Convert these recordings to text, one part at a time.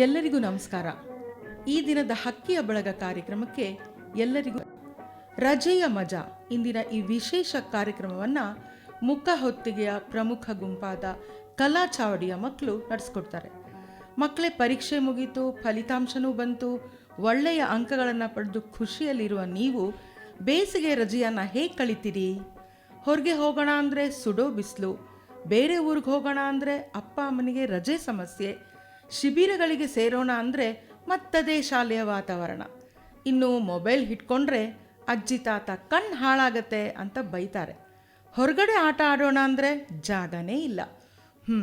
ಎಲ್ಲರಿಗೂ ನಮಸ್ಕಾರ. ಈ ದಿನದ ಹಕ್ಕಿಯ ಬಳಗ ಕಾರ್ಯಕ್ರಮಕ್ಕೆ ಎಲ್ಲರಿಗೂ ರಜೆಯ ಮಜಾ. ಇಂದಿನ ಈ ವಿಶೇಷ ಕಾರ್ಯಕ್ರಮವನ್ನು ಮುಖ ಹೊತ್ತಿಗೆಯ ಪ್ರಮುಖ ಗುಂಪಾದ ಕಲಾ ಚಾವಡಿಯ ಮಕ್ಕಳು ನಡೆಸ್ಕೊಡ್ತಾರೆ. ಮಕ್ಕಳೇ ಪರೀಕ್ಷೆ ಮುಗೀತು, ಫಲಿತಾಂಶನೂ ಬಂತು. ಒಳ್ಳೆಯ ಅಂಕಗಳನ್ನು ಪಡೆದು ಖುಷಿಯಲ್ಲಿರುವ ನೀವು ಬೇಸಿಗೆ ರಜೆಯನ್ನು ಹೇಗೆ ಕಳಿತೀರಿ? ಹೊರಗೆ ಹೋಗೋಣ ಅಂದರೆ ಸುಡೋ ಬಿಸಿಲು, ಬೇರೆ ಊರಿಗೆ ಹೋಗೋಣ ಅಂದರೆ ಅಪ್ಪ ಅಮ್ಮನಿಗೆ ರಜೆ ಸಮಸ್ಯೆ, ಶಿಬಿರಗಳಿಗೆ ಸೇರೋಣ ಅಂದರೆ ಮತ್ತದೇ ಶಾಲೆಯ ವಾತಾವರಣ. ಇನ್ನು ಮೊಬೈಲ್ ಹಿಡ್ಕೊಂಡ್ರೆ ಅಜ್ಜಿ ತಾತ ಕಣ್ಣು ಹಾಳಾಗತ್ತೆ ಅಂತ ಬೈತಾರೆ. ಹೊರಗಡೆ ಆಟ ಆಡೋಣ ಅಂದರೆ ಜಾಗನೇ ಇಲ್ಲ. ಹ್ಞೂ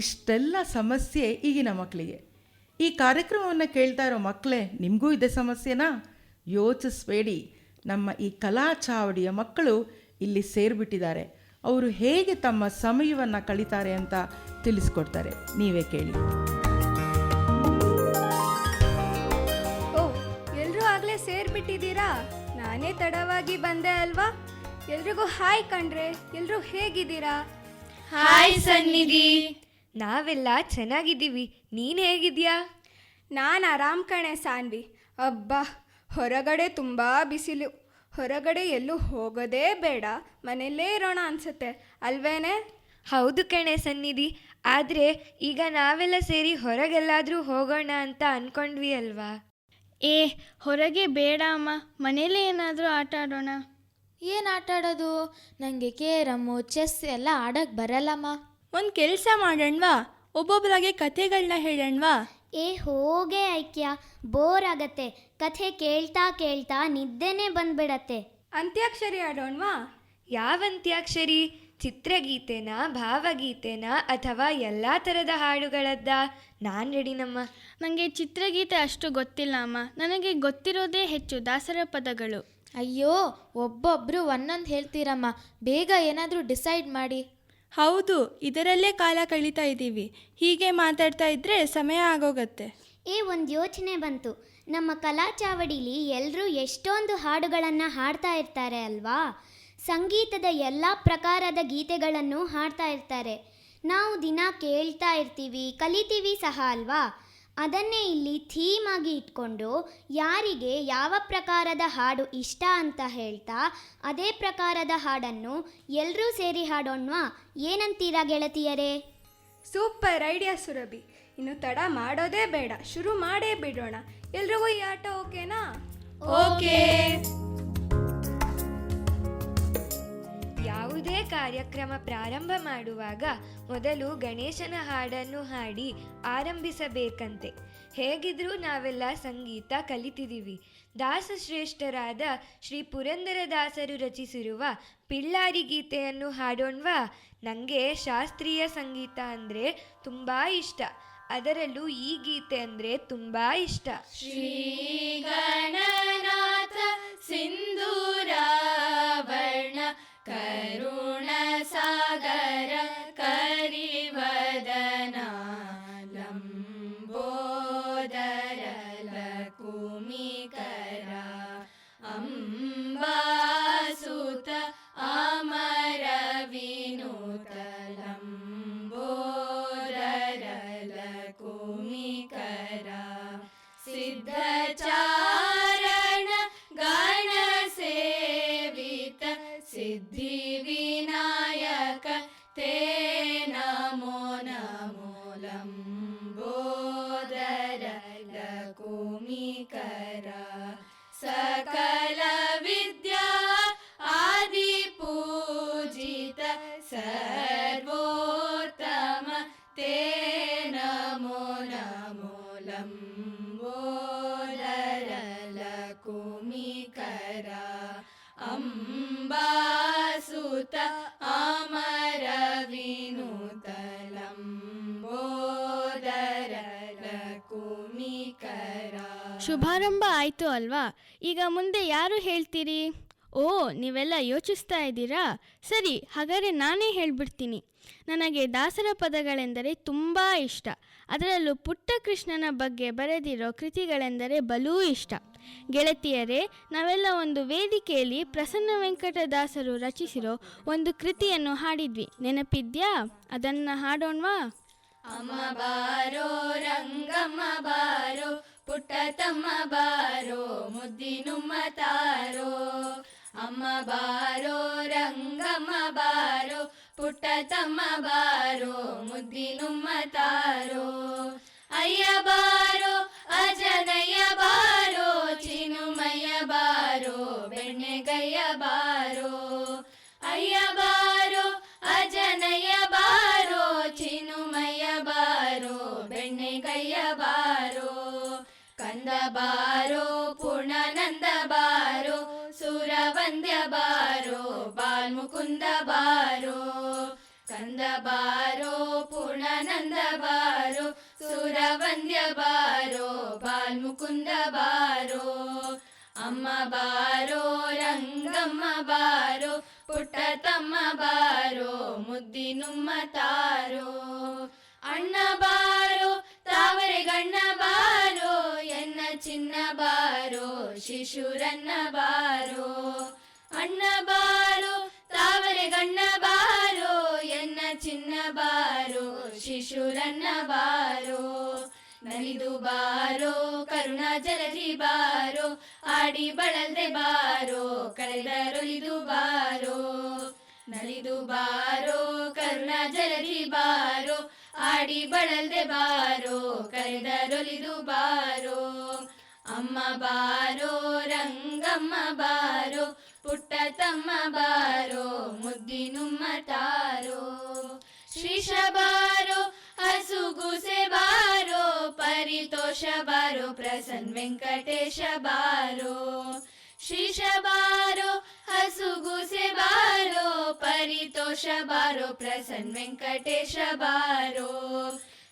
ಇಷ್ಟೆಲ್ಲ ಸಮಸ್ಯೆ ಈಗಿನ ಮಕ್ಕಳಿಗೆ ಈ ಕಾರ್ಯಕ್ರಮವನ್ನು ಕೇಳ್ತಾ ಇರೋ ಮಕ್ಕಳೇ ನಿಮಗೂ ಇದೆ ಸಮಸ್ಯೆನಾ? ಯೋಚಿಸ್ಬೇಡಿ. ನಮ್ಮ ಈ ಕಲಾ ಚಾವಡಿಯ ಮಕ್ಕಳು ಇಲ್ಲಿ ಸೇರಿಬಿಟ್ಟಿದ್ದಾರೆ. ಅವರು ಹೇಗೆ ತಮ್ಮ ಸಮಯವನ್ನು ಕಳೀತಾರೆ ಅಂತ ತಿಳಿಸ್ಕೊಡ್ತಾರೆ. ನೀವೇ ಕೇಳಿ. ಓ ಎಲ್ಲರೂ ಆಗಲೇ ಸೇರಿಬಿಟ್ಟಿದ್ದೀರಾ? ನಾನೇ ತಡವಾಗಿ ಬಂದೆ ಅಲ್ವಾ? ಎಲ್ರಿಗೂ ಹಾಯ್ ಕಣ್ರೆ ಎಲ್ಲರೂ ಹೇಗಿದ್ದೀರಾ? ಹಾಯ್ ಸನ್ನಿಧಿ. ನಾವೆಲ್ಲ ಚೆನ್ನಾಗಿದ್ದೀವಿ. ನೀನು ಹೇಗಿದ್ಯಾ ನಾನು ಆರಾಮ್ ಕಣೆ ಸಾನ್ವಿ. ಅಬ್ಬಾ ಹೊರಗಡೆ ತುಂಬ ಬಿಸಿಲು. ಹೊರಗಡೆ ಎಲ್ಲೂ ಹೋಗೋದೇ ಬೇಡ. ಮನೆಯಲ್ಲೇ ಇರೋಣ ಅನ್ಸುತ್ತೆ. ಅಲ್ವೇನೆ? ಹೌದು ಕಣೆ ಸನ್ನಿಧಿ. ಆದರೆ ಈಗ ನಾವೆಲ್ಲ ಸೇರಿ ಹೊರಗೆಲ್ಲಾದರೂ ಹೋಗೋಣ ಅಂತ ಅನ್ಕೊಂಡ್ವಿ ಅಲ್ವಾ? ಏ ಹೊರಗೆ ಬೇಡ ಅಮ್ಮ. ಮನೇಲೇ ಏನಾದರೂ ಆಟ ಆಡೋಣ. ಏನು ಆಟ ಆಡೋದು? ನನಗೆ ಕೇರಮ್ಮು ಚೆಸ್ ಎಲ್ಲ ಆಡೋಕ್ಕೆ ಬರಲ್ಲಮ್ಮ. ಒಂದು ಕೆಲಸ ಮಾಡೋಣವಾ? ಒಬ್ಬೊಬ್ಬರಾಗೆ ಕಥೆಗಳನ್ನ ಹೇಳೋಣವಾ? ಏ ಹೋಗೆ ಐಕ್ಯ ಬೋರ್ ಆಗತ್ತೆ. ಕಥೆ ಕೇಳ್ತಾ ಕೇಳ್ತಾ ನಿದ್ದೆನೇ ಬಂದ್ಬಿಡತ್ತೆ. ಅಂತ್ಯಾಕ್ಷರಿ ಆಡೋಣವಾ? ಯಾವ ಅಂತ್ಯಾಕ್ಷರಿ? ಚಿತ್ರಗೀತೆನಾ ಭಾವಗೀತೆನಾ ಅಥವಾ ಎಲ್ಲ ಥರದ ಹಾಡುಗಳದ್ದ? ನಾನು ರೆಡಿನಮ್ಮ ನನಗೆ ಚಿತ್ರಗೀತೆ ಅಷ್ಟು ಗೊತ್ತಿಲ್ಲ ಅಮ್ಮ. ನನಗೆ ಗೊತ್ತಿರೋದೇ ಹೆಚ್ಚು ದಾಸರ ಪದಗಳು. ಅಯ್ಯೋ ಒಬ್ಬೊಬ್ಬರು ಒಂದೊಂದು ಹೇಳ್ತೀರಮ್ಮ. ಬೇಗ ಏನಾದರೂ ಡಿಸೈಡ್ ಮಾಡಿ. ಹೌದು, ಇದರಲ್ಲೇ ಕಾಲ ಕಳೀತಾ ಇದ್ದೀವಿ. ಹೀಗೆ ಮಾತಾಡ್ತಾ ಇದ್ರೆ ಸಮಯ ಆಗೋಗತ್ತೆ. ಏ ಒಂದು ಯೋಚನೆ ಬಂತು. ನಮ್ಮ ಕಲಾ ಚಾವಡಿಲಿ ಎಲ್ಲರೂ ಎಷ್ಟೊಂದು ಹಾಡುಗಳನ್ನು ಹಾಡ್ತಾ ಇರ್ತಾರೆ ಅಲ್ವಾ? ಸಂಗೀತದ ಎಲ್ಲ ಪ್ರಕಾರದ ಗೀತೆಗಳನ್ನು ಹಾಡ್ತಾ ಇರ್ತಾರೆ. ನಾವು ದಿನ ಕೇಳ್ತಾ ಇರ್ತೀವಿ, ಕಲಿತೀವಿ ಸಹ ಅಲ್ವಾ? ಅದನ್ನೇ ಇಲ್ಲಿ ಥೀಮ್ ಆಗಿ ಇಟ್ಕೊಂಡು ಯಾರಿಗೆ ಯಾವ ಪ್ರಕಾರದ ಹಾಡು ಇಷ್ಟ ಅಂತ ಹೇಳ್ತಾ ಅದೇ ಪ್ರಕಾರದ ಹಾಡನ್ನು ಎಲ್ಲರೂ ಸೇರಿ ಹಾಡೋಣ್ವಾ? ಏನಂತೀರಾ ಗೆಳತಿಯರೇ? Super idea Surabhi. ಇನ್ನು ತಡ ಮಾಡೋದೇ ಬೇಡ ಶುರು ಮಾಡೇ ಬಿಡೋಣ. ಎಲ್ರಿಗೂ ಈ ಆಟ ಓಕೆನಾ? ಓಕೆ. ಯಾವುದೇ ಕಾರ್ಯಕ್ರಮ ಪ್ರಾರಂಭ ಮಾಡುವಾಗ ಮೊದಲು ಗಣೇಶನ ಹಾಡನ್ನು ಹಾಡಿ ಆರಂಭಿಸಬೇಕಂತೆ. ಹೇಗಿದ್ರೂ ನಾವೆಲ್ಲ ಸಂಗೀತ ಕಲಿತಿದ್ದೀವಿ. ದಾಸಶ್ರೇಷ್ಠರಾದ ಶ್ರೀ ಪುರಂದರದಾಸರು ರಚಿಸಿರುವ ಪಿಳ್ಳಾರಿ ಗೀತೆಯನ್ನು ಹಾಡೋಣ್ವಾ? ನನಗೆ ಶಾಸ್ತ್ರೀಯ ಸಂಗೀತ ಅಂದರೆ ತುಂಬ ಇಷ್ಟ. ಅದರಲ್ಲೂ ಈ ಗೀತೆ ಅಂದರೆ ತುಂಬ ಇಷ್ಟ. ಶ್ರೀ ಗಣನಾಥ ಸಿಂಧೂರಾವರ್ಣ करुणसागर करिवदनालं बोदरलकुमिकर अम्बा ಲಕುಮಿಕರ ಶುಭಾರಂಭ ಆಯಿತು ಅಲ್ವಾ? ಈಗ ಮುಂದೆ ಯಾರು ಹೇಳ್ತೀರಿ? ಓ, ನೀವೆಲ್ಲ ಯೋಚಿಸ್ತಾ ಇದ್ದೀರಾ? ಸರಿ, ಹಾಗಾದರೆ ನಾನೇ ಹೇಳ್ಬಿಡ್ತೀನಿ. ನನಗೆ ದಾಸರ ಪದಗಳೆಂದರೆ ತುಂಬ ಇಷ್ಟ. ಅದರಲ್ಲೂ ಪುಟ್ಟ ಕೃಷ್ಣನ ಬಗ್ಗೆ ಬರೆದಿರೋ ಕೃತಿಗಳೆಂದರೆ ಬಲೂ ಇಷ್ಟ. ಗೆಳತಿಯರೇ, ನಾವೆಲ್ಲ ಒಂದು ವೇದಿಕೆಯಲ್ಲಿ ಪ್ರಸನ್ನ ವೆಂಕಟದಾಸರು ರಚಿಸಿರೋ ಒಂದು ಕೃತಿಯನ್ನು ಹಾಡಿದ್ವಿ. ನೆನಪಿದ್ಯಾ? ಅದನ್ನು ಹಾಡೋಣವಾ? ಅಮ್ಮ ಬಾರೋ, ರಂಗಮ್ಮ ಬಾರೋ, ಪುಟ್ಟ ತಮ್ಮ ಬಾರೋ, ಮುದ್ದಿನುಮ್ಮ ತಾರೋ. ಅಮ್ಮ ಬಾರೋ, ರಂಗಮ್ಮ ಬಾರೋ ಪುಟ್ಟ ತಮ್ಮ ಬಾರೋ, ಮುದ್ದಿನುಮ್ಮ ತಾರೋ. ಅಯ್ಯ ಬಾರೋ, ಅಜನಯ್ಯ ಬಾರೋ ಚಿನುಮಯ್ಯ ಬಾರೋ, ಬೆಣ್ಣೆಗಯ್ಯ ಬಾರೋ. ಅಯ್ಯ ಬಾರೋ, ಅಜನಯ್ಯ ಬಾರೋ ಚಿನುಮಯ್ಯ ಬಾರೋ, ಬೆಣ್ಣೆಗಯ್ಯ ಬಾರೋ. ಕಂದ ಬಾರೋ, ಪೂರ್ಣಾನಂದ ಬಾರೋ, ಸುರವಂದ್ಯ ಬಾರೋ, ಬಾಲ್ಮುಕುಂದ ಸುರವಂದ್ಯ ಬಾರೋ ಬಾಲ್ಮುಕುಂದ ಬಾರೋ. ಅಮ್ಮ ಬಾರೋ, ರಂಗಮ್ಮ ಬಾರೋ ಪುಟ್ಟ ತಮ್ಮ ಬಾರೋ, ಮುದ್ದಿನುಮ್ಮ ತಾರೋ. ಅಣ್ಣ ಬಾರೋ ತಾವರೆ ಗಣ್ಣ ಬಾರೋ, ಎನ್ನ ಚಿನ್ನ ಬಾರೋ, ಶಿಶುರನ್ನ ಬಾರೋ. ಅಣ್ಣ ಬಾರೋ ತಾವರೆ ಗಣ್ಣ ಬಾರೋ ಶಿಶುರನ್ನ ಬಾರೋ, ನಲಿದು ಬಾರೋ, ಕರುಣಾ ಜಲಧಿ ಬಾರೋ, ಆಡಿ ಬಳಲ್ದೆ ಬಾರೋ, ಕಳೆದರೊಲಿದು ಬಾರೋ, ನಲಿದು ಬಾರೋ, ಕರುಣಾ ಜಲಧಿ ಬಾರೋ, ಆಡಿ ಬಳಲ್ದೆ ಬಾರೋ ಕರೆದರೊಲಿದು ಬಾರೋ. ಅಮ್ಮ ಬಾರೋ, ರಂಗಮ್ಮ ಬಾರೋ, ಪುಟ್ಟ ತಮ್ಮ ಬಾರೋ, ಮುದ್ದಿನುಮ್ಮ ತಾರೋ. ಶ್ರೀಶ ಬಾರೋ ಪ್ರಸನ್ ವೆಂಕಟೇಶ ಬಾರೋ ಶ್ರೀಶ ಬಾರೋ ಹಸುಗುಸೆ ಬಾರೋ ಪರಿತೋಷ ಬಾರೋ ಪ್ರಸನ್ ವೆಂಕಟೇಶ ಬಾರೋ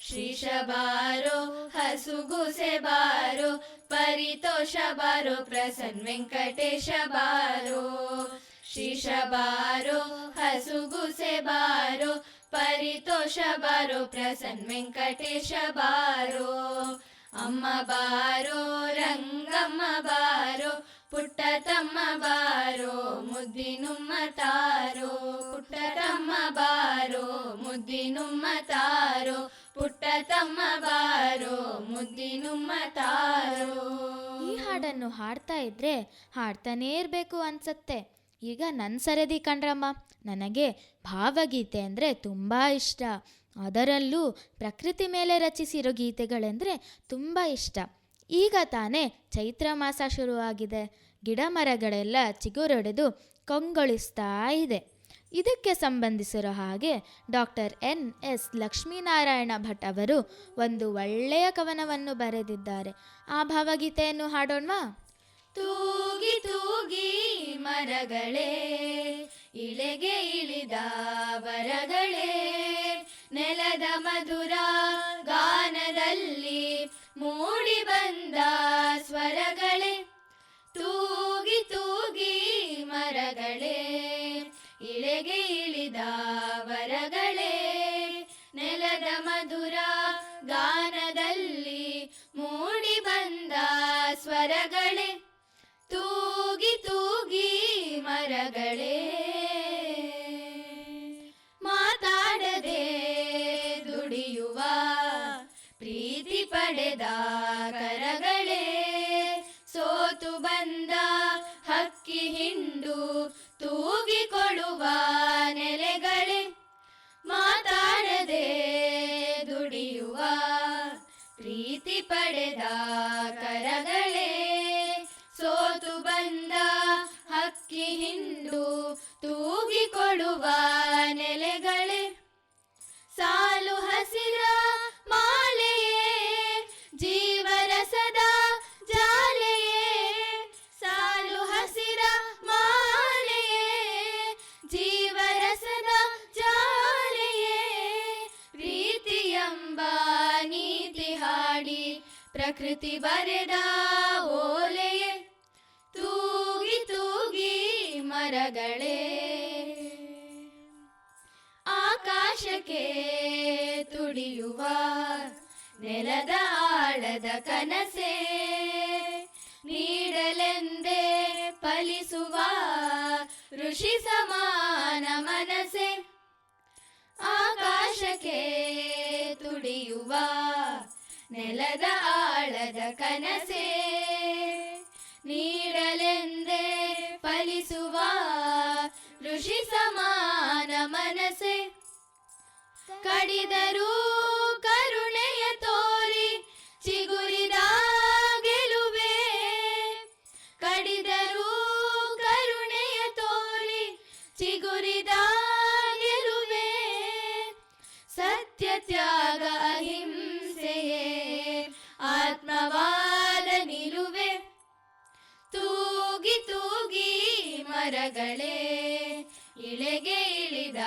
ಶ್ರೀಶ ಬಾರೋ ಹಸುಗುಸೆ ಬಾರೋ ಪರಿತೋಷ ಬಾರೋ ಪ್ರಸನ್ ವೆಂಕಟೇಶ ಬಾರೋ ಶ್ರೀಶ ಬಾರೋ ಹಸುಗುಸೆ ಬಾರೋ ಪರಿತೋಷ ಬಾರೋ ಪ್ರಸನ್ ವೆಂಕಟೇಶ ಬಾರೋ ಅಮ್ಮ ಬಾರೋ, ರಂಗಮ್ಮ ಬಾರೋ, ಪುಟ್ಟ ತಮ್ಮ ಬಾರೋ, ಮುದ್ದಿನುಮ್ಮ ತಾರೋ, ಪುಟ್ಟ ತಮ್ಮ ಬಾರೋ, ಮುದ್ದಿನುಮ್ಮ ತಾರೋ, ಪುಟ್ಟ ತಮ್ಮ ಬಾರೋ, ಮುದ್ದಿನುಮ್ಮ ತಾರೋ. ಈ ಹಾಡನ್ನು ಹಾಡ್ತಾ ಇದ್ರೆ ಹಾಡ್ತಾನೇ ಇರಬೇಕು ಅನ್ಸತ್ತೆ. ಈಗ ನನ್ನ ಸರದಿ ಕಣ್ರಮ್ಮ, ನನಗೆ ಭಾವಗೀತೆ ಅಂದರೆ ತುಂಬ ಇಷ್ಟ. ಅದರಲ್ಲೂ ಪ್ರಕೃತಿ ಮೇಲೆ ರಚಿಸಿರೋ ಗೀತೆಗಳೆಂದರೆ ತುಂಬ ಇಷ್ಟ. ಈಗ ತಾನೇ ಚೈತ್ರ ಮಾಸ ಶುರುವಾಗಿದೆ. ಗಿಡ ಮರಗಳೆಲ್ಲ ಚಿಗುರೊಡೆದು ಕಂಗೊಳಿಸ್ತಾ ಇದೆ. ಇದಕ್ಕೆ ಸಂಬಂಧಿಸಿರೋ ಹಾಗೆ doctor N S Lakshminarayana Bhat ಅವರು ಒಂದು ಒಳ್ಳೆಯ ಕವನವನ್ನು ಬರೆದಿದ್ದಾರೆ. ಆ ಭಾವಗೀತೆಯನ್ನು ಹಾಡೋಣವಾ? ತೂಗಿ ತೂಗಿ ಮರಗಳೇ, ಇಳೆಗೆ ಇಳಿದ ವರಗಳೇ ನೆಲದ ಮಧುರ ಗಾನದಲ್ಲಿ ಮೂಡಿ ಬಂದ ಸ್ವರಗಳೇ ತೂಗಿ ತೂಗಿ ಮರಗಳೇ ಇಳೆಗೆ ಇಳಿದ ವರಗಳೇ. ಪ್ರಕೃತಿ ಬರೆದ ಓಲೆಯೇ, ತೂಗಿ ತೂಗಿ ಮರಗಳೇ. ಆಕಾಶಕ್ಕೆ ತುಡಿಯುವ ನೆಲದ ಆಳದ ಕನಸೇ, ನೀಡಲೆಂದೇ ಫಲಿಸುವ ಋಷಿ ಸಮಾನ ಮನಸೆ. ಆಕಾಶಕ್ಕೆ ತುಡಿಯುವ ನೆಲದ ಆಳದ ಕನಸೇ ನೀಡಲೆಂದೇ ಫಲಿಸುವ ಋಷಿ ಸಮಾನ ಮನಸೆ. ಕಡಿದರೂ ಕರುಣೆಯ ತೋರಿ ಚಿಗುರಿದ ಗೆಲುವೆ. ಕಡಿದರೂ ಮರಗಳೇ ಇಳೆಗೆ ಇಳಿದ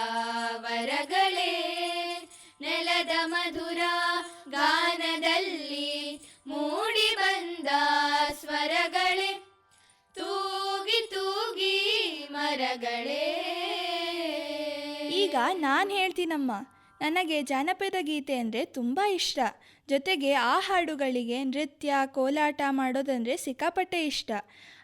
ವರಗಳೇ, ನೆಲದ ಮಧುರ ಗಾನದಲ್ಲಿ ಮೂಡಿ ಬಂದ ಸ್ವರಗಳೇ, ತೂಗಿ ತೂಗಿ ಮರಗಳೇ. ಈಗ ನಾನು ಹೇಳ್ತೀನಮ್ಮ, ನನಗೆ ಜಾನಪದ ಗೀತೆ ಅಂದರೆ ತುಂಬ ಇಷ್ಟ. ಜೊತೆಗೆ ಆ ಹಾಡುಗಳಿಗೆ ನೃತ್ಯ, ಕೋಲಾಟ ಮಾಡೋದಂದರೆ ಸಿಕ್ಕಾಪಟ್ಟೆ ಇಷ್ಟ.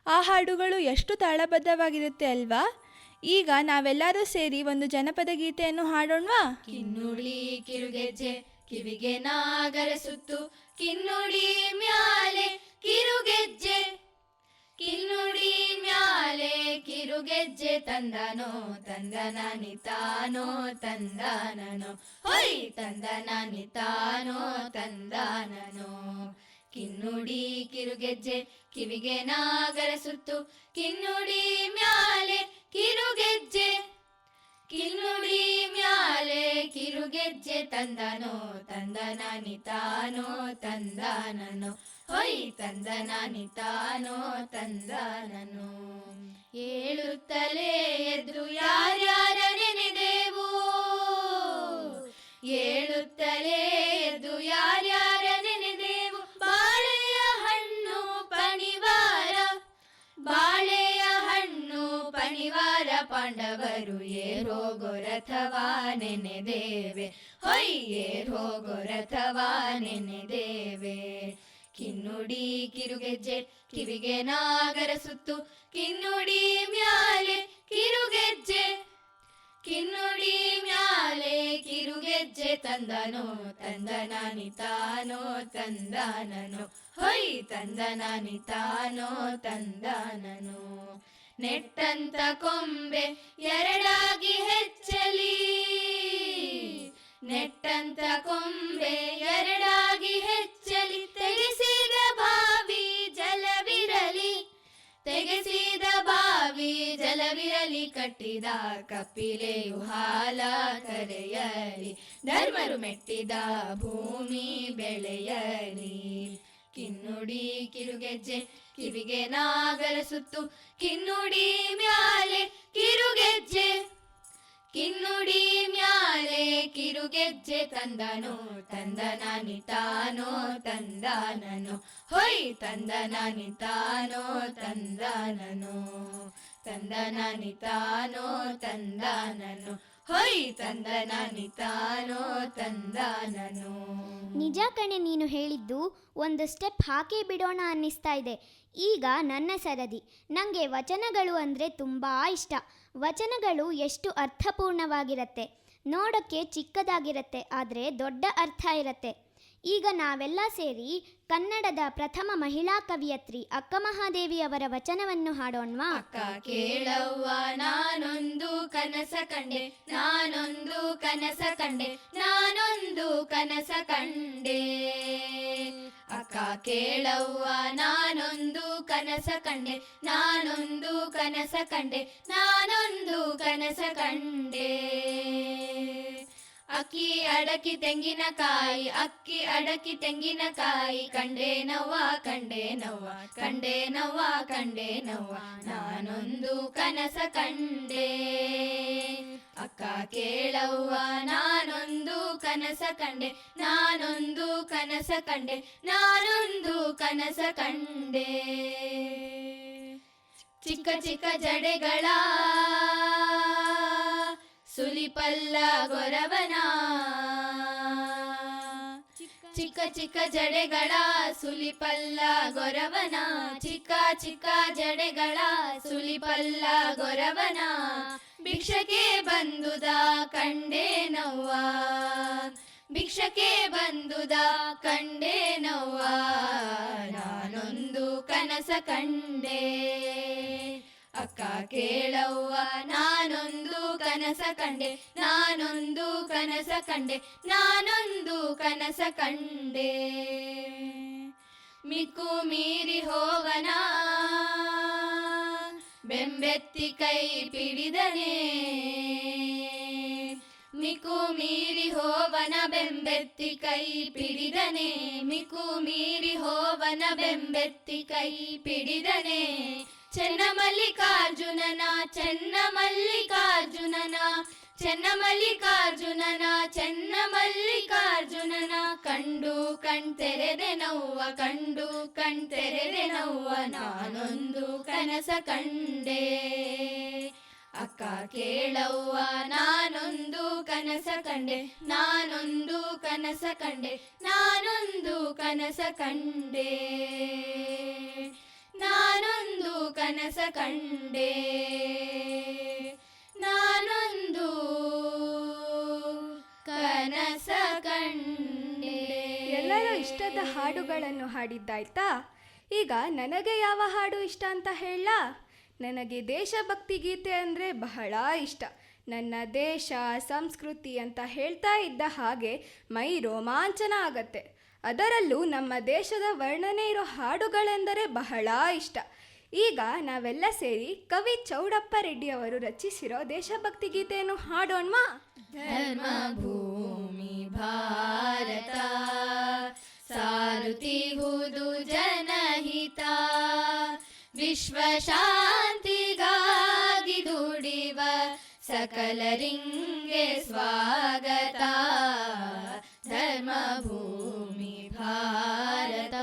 ಆ ಹಾಡುಗಳು ಎಷ್ಟು ತಾಳಬದ್ಧವಾಗಿರುತ್ತೆ ಅಲ್ವಾ? ಈಗ ನಾವೆಲ್ಲರೂ ಸೇರಿ ಒಂದು ಜನಪದ ಗೀತೆಯನ್ನು ಹಾಡೋಣವಾ? ಕಿನ್ನುಡಿ ಕಿರುಗೆಜ್ಜೆ, ಕಿವಿಗೆ ನಾಗರ ಸುತ್ತು. ಕಿನ್ನುಡಿ ಮ್ಯಾಲೆ ಕಿರುಗೆಜ್ಜೆ. ಕಿನ್ನುಡಿ ಮ್ಯಾಲೆ ಕಿರುಗೆಜ್ಜೆ, ತಂದನೋ ತಂದನಾನಿ ತಾನೋ ತಂದಾನನೋ. ಹೊಯ್ ತಂದನಾನಿ ತಾನೋ ತಂದಾನನೋ. ಕಿನ್ನುಡಿ ಕಿರುಗೆಜ್ಜೆ, ಕಿವಿಗೆ ನಾಗರ ಸುತ್ತು. ಕಿನ್ನುಡಿ ಮ್ಯಾಲೆ ಕಿರುಗೆಜ್ಜೆ, ಕಿನ್ನುಡಿ ಮ್ಯಾಲೆ ಕಿರುಗೆಜ್ಜೆ. ತಂದನೋ ತಂದನಾನಿ ತಾನೋ ತಂದನನು ಹೊಯ್ ತಂದನಾನಿ ತಾನೋ ತಂದನನು ಏಳುತ್ತಲೇ ಎದ್ದು ಯಾರ್ಯಾರ ನೆನೆದೆವು? ಏಳುತ್ತಲೇ ಎದ್ದು ಯಾರ್ಯಾರ ಏರೋಗೋ ರಥವಾ ನೆನೆದೇವೆ ಹೊಯ್ ಹೋಗೋ ರಥವಾ ನೆನೆದೇವೆ ಕಿನ್ನುಡಿ ಕಿರುಗೆಜ್ಜೆ, ಕಿವಿಗೆ ನಾಗರ ಸುತ್ತು. ಕಿನ್ನುಡಿ ಮ್ಯಾಲೆ ಕಿರುಗೆಜ್ಜೆ. ಕಿನ್ನುಡಿ ಮ್ಯಾಲೆ ಕಿರುಗೆಜ್ಜೆ ತಂದನೋ ತಂದನಾನಿ ತಾನೋ ತಂದಾನನೋ. ಹೊಯ್ ತಂದನಾನಿ ತಾನೋ ತಂದಾನನೋ. ನೆಟ್ಟಂತ ಕೊಂಬೆ ಎರಡಾಗಿ ಹೆಚ್ಚಲಿ. ನೆಟ್ಟಂತ ಕೊಂಬೆ ಎರಡಾಗಿ ಹೆಚ್ಚಲಿ. ತೆಗೆಸಿದ ಬಾವಿ ಜಲವಿರಲಿ. ತೆಗೆಸಿದ ಬಾವಿ ಜಲವಿರಲಿ. ಕಟ್ಟಿದ ಕಪಿಲೆಯು ಹಾಲ ಕರೆಯಲಿ. ಧರ್ಮರು ಮೆಟ್ಟಿದ ಭೂಮಿ ಬೆಳೆಯಲಿ. ಕಿನ್ನುಡಿ ಕಿರುಗೆಜ್ಜೆ ಕಿವಿಗೆ ನಾಗರ ಸುತ್ತು, ಕಿನ್ನುಡಿ ಮ್ಯಾಲೆ ಕಿರುಗೆಜ್ಜೆ. ಕಿನ್ನುಡಿ ಮ್ಯಾಲೆ ಕಿರುಗೆಜ್ಜೆ ತಂದನೋ, ತಂದನ ನಿತಾನೋ, ತಂದಾನನೋ. ಹೊಯ್ ತಂದನ ನಿತಾನೋ, ತಂದಾನನೋ. ತಂದನಾನಿ ತಂದಾನನು ಹೊಯ್ ತಂದನಾನಿ ತಂದಾನನು ನಿಜ ಕಣೆ, ನೀನು ಹೇಳಿದ್ದು ಒಂದು ಸ್ಟೆಪ್ ಹಾಕೇ ಬಿಡೋಣ ಅನ್ನಿಸ್ತಾ ಇದೆ. ಈಗ ನನ್ನ ಸರದಿ. ನನಗೆ ವಚನಗಳು ಅಂದರೆ ತುಂಬ ಇಷ್ಟ. ವಚನಗಳು ಎಷ್ಟು ಅರ್ಥಪೂರ್ಣವಾಗಿರತ್ತೆ. ನೋಡೋಕ್ಕೆ ಚಿಕ್ಕದಾಗಿರತ್ತೆ, ಆದರೆ ದೊಡ್ಡ ಅರ್ಥ ಇರತ್ತೆ. ಈಗ ನಾವೆಲ್ಲ ಸೇರಿ ಕನ್ನಡದ ಪ್ರಥಮ ಮಹಿಳಾ ಕವಿಯತ್ರಿ ಅಕ್ಕ ಮಹಾದೇವಿ ಅವರ ವಚನವನ್ನು ಹಾಡೋಣ್ವಾ? ಅಕ್ಕ ಕೇಳವ್ವ, ನಾನೊಂದು ಕನಸ ಕಂಡೆ, ನಾನೊಂದು ಕನಸ ಕಂಡೆ, ನಾನೊಂದು ಕನಸ ಕಂಡೆ. ಅಕ್ಕ ಕೇಳವ್ವ, ನಾನೊಂದು ಕನಸ ಕಂಡೆ, ನಾನೊಂದು ಕನಸ ಕಂಡೆ, ನಾನೊಂದು ಕನಸ ಕಂಡೆ. ಅಕ್ಕಿ ಅಡಕಿ ತೆಂಗಿನಕಾಯಿ, ಅಕ್ಕಿ ಅಡಕಿ ತೆಂಗಿನಕಾಯಿ, ಕಂಡೆ ನವ್ವ ಕಂಡೆ ನವ್ವ ಕಂಡೆ ನವ್ವ ಕಂಡೆ ನವ್ವ, ನಾನೊಂದು ಕನಸ ಕಂಡೆ. ಅಕ್ಕ ಕೇಳವ್ವ, ನಾನೊಂದು ಕನಸ ಕಂಡೆ, ನಾನೊಂದು ಕನಸ ಕಂಡೆ, ನಾನೊಂದು ಕನಸ ಕಂಡೆ. ಚಿಕ್ಕ ಚಿಕ್ಕ ಜಡೆಗಳ ಸುಲಿಪಲ್ಲ ಗೊರವನ. ಚಿಕ್ಕ ಚಿಕ್ಕ ಜಡೆಗಳ ಸುಲಿಪಲ್ಲ ಗೊರವನ. ಚಿಕ್ಕ ಚಿಕ್ಕ ಜಡೆಗಳ ಸುಲಿಪಲ್ಲ ಗೊರವನ. ಭಿಕ್ಷಕ್ಕೆ ಬಂದುದ ಕಂಡೇ ನವ್ವ. ಭಿಕ್ಷಕ್ಕೆ ಬಂದುದ ಕಂಡೇ ನವ್ವ. ನಾನೊಂದು ಕನಸ ಕಂಡೆ. ಅಕ್ಕ ಕೇಳವ್ವ, ನಾನೊಂದು ಕನಸ ಕಂಡೆ, ನಾನೊಂದು ಕನಸ ಕಂಡೆ, ನಾನೊಂದು ಕನಸ ಕಂಡೆ. ಮಿಕ್ಕು ಮೀರಿ ಹೋವನ ಬೆಂಬೆತ್ತಿ ಕೈ ಪಿಡಿದನೆ. ಮಿಕು ಮೀರಿ ಹೋವನ ಬೆಂಬೆತ್ತಿ ಕೈ ಪಿಡಿದನೆ. ಮಿಕು ಮೀರಿ ಹೋವನ ಬೆಂಬೆತ್ತಿ ಕೈ ಪಿಡಿದನೆ. ಚೆನ್ನ ಮಲ್ಲಿಕಾರ್ಜುನನ ಚೆನ್ನ ಮಲ್ಲಿಕಾರ್ಜುನನ ಚೆನ್ನ ಮಲ್ಲಿಕಾರ್ಜುನನ ಚೆನ್ನ ಮಲ್ಲಿಕಾರ್ಜುನನ ಕಂಡು ಕಣ್ತೆರೆದೆ ನವ್ವ, ಕಂಡು ಕಣ್ತೆರೆದೆ ನವ್ವ, ನಾನೊಂದು ಕನಸ ಕಂಡೆ. ಅಕ್ಕ ಕೇಳವ್ವ, ನಾನೊಂದು ಕನಸ ಕಂಡೆ, ನಾನೊಂದು ಕನಸ ಕಂಡೆ, ನಾನೊಂದು ಕನಸ ಕಂಡೆ. ನಾನೊಂದು ಕನಸ ಕಂಡೆ. ನಾನೊಂದು ಕನಸ ಕಂಡೆ. ಎಲ್ಲರೂ ಇಷ್ಟದ ಹಾಡುಗಳನ್ನು ಹಾಡಿದ್ದಾಯ್ತಾ? ಈಗ ನನಗೆ ಯಾವ ಹಾಡು ಇಷ್ಟ ಅಂತ ಹೇಳ? ನನಗೆ ದೇಶಭಕ್ತಿ ಗೀತೆ ಅಂದರೆ ಬಹಳ ಇಷ್ಟ. ನನ್ನ ದೇಶ, ಸಂಸ್ಕೃತಿ ಅಂತ ಹೇಳ್ತಾ ಇದ್ದ ಹಾಗೆ ಮೈ ರೋಮಾಂಚನ ಆಗತ್ತೆ. ಅದರಲ್ಲೂ ನಮ್ಮ ದೇಶದ ವರ್ಣನೆ ಇರೋ ಹಾಡುಗಳೆಂದರೆ ಬಹಳ ಇಷ್ಟ. ಈಗ ನಾವೆಲ್ಲ ಸೇರಿ ಕವಿ ಚೌಡಪ್ಪ ರೆಡ್ಡಿ ಅವರು ರಚಿಸಿರೋ ದೇಶಭಕ್ತಿ ಗೀತೆಯನ್ನು ಹಾಡೋಣ್ವಾ? ಧರ್ಮ ಭೂಮಿ ಭಾರತ ಸಾರುತಿಹುದು ಜನಹಿತ, ವಿಶ್ವ ದುಡಿವ ಸಕಲರಿಂಗೆ ಸ್ವಾಗತ ಧರ್ಮ ಭೂಮಿ ಭಾರತ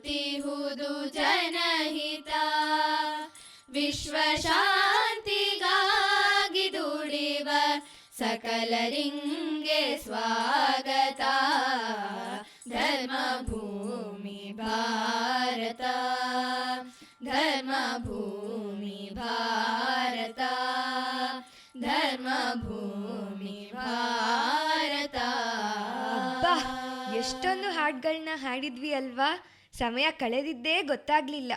ಸಾರುತ್ತಿಹುದು ಜನಹಿತ. ವಿಶ್ವ ಶಾಂತಿಗಾಗಿ ದುಡಿವ ಸಕಲರಿಂಗೆ ಸ್ವಾಗತ. ಧರ್ಮ ಭೂಮಿ ಭಾರತ. ಧರ್ಮ ಭೂಮಿ ಭಾರತ. ಧರ್ಮ ಭೂಮಿ ಭಾರತ. ಎಷ್ಟೊಂದು ಹಾಡುಗಳನ್ನ ಹಾಡಿದ್ವಿ ಅಲ್ವಾ? ಸಮಯ ಕಳೆದಿದ್ದೇ ಗೊತ್ತಾಗಲಿಲ್ಲ.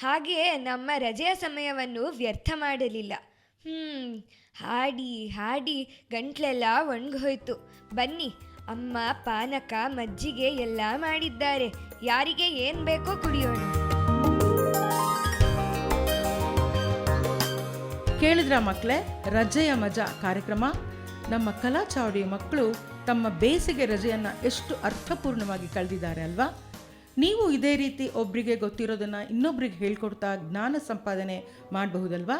ಹಾಗೆಯೇ ನಮ್ಮ ರಜೆಯ ಸಮಯವನ್ನು ವ್ಯರ್ಥ ಮಾಡಲಿಲ್ಲ. ಹ್ಞೂ ಹಾಡಿ ಹಾಡಿ ಗಂಟ್ಲೆಲ್ಲ ಒಣಗೋಯ್ತು. ಬನ್ನಿ, ಅಮ್ಮ, ಪಾನಕ, ಮಜ್ಜಿಗೆ ಎಲ್ಲ ಮಾಡಿದ್ದಾರೆ. ಯಾರಿಗೆ ಏನು ಬೇಕೋ ಕುಡಿಯೋಣ. ಕೇಳಿದ್ರ ಮಕ್ಕಳೇ ರಜೆಯ ಮಜಾ ಕಾರ್ಯಕ್ರಮ? ನಮ್ಮ ಕಲಾ ಚಾವಡಿ ಮಕ್ಕಳು ತಮ್ಮ ಬೇಸಿಗೆ ರಜೆಯನ್ನು ಎಷ್ಟು ಅರ್ಥಪೂರ್ಣವಾಗಿ ಕಳೆದಿದ್ದಾರೆ ಅಲ್ವಾ? ನೀವು ಇದೇ ರೀತಿ ಒಬ್ಬರಿಗೆ ಗೊತ್ತಿರೋದನ್ನು ಇನ್ನೊಬ್ರಿಗೆ ಹೇಳ್ಕೊಡ್ತಾ ಜ್ಞಾನ ಸಂಪಾದನೆ ಮಾಡಬಹುದಲ್ವಾ?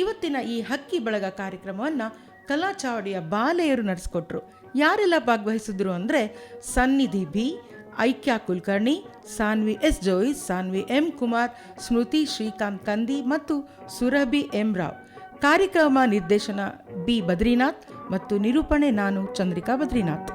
ಇವತ್ತಿನ ಈ ಹಕ್ಕಿ ಬಳಗ ಕಾರ್ಯಕ್ರಮವನ್ನು ಕಲಾ ಚಾವಡಿಯ ಬಾಲೆಯರು ನಡೆಸ್ಕೊಟ್ರು. ಯಾರೆಲ್ಲ ಭಾಗವಹಿಸಿದ್ರು ಅಂದರೆ Sannidhi B, Aikya Kulkarni, Sanvi S Jois, Sanvi M Kumar, Smriti Shrikanth Kandi ಮತ್ತು ಸುರಭಿ ಎಂ ರಾವ್. ಕಾರ್ಯಕ್ರಮ ನಿರ್ದೇಶನ ಬಿ ಬದ್ರಿನಾಥ್ ಮತ್ತು ನಿರೂಪಣೆ ನಾನು ಚಂದ್ರಿಕಾ ಬದ್ರಿನಾಥ್.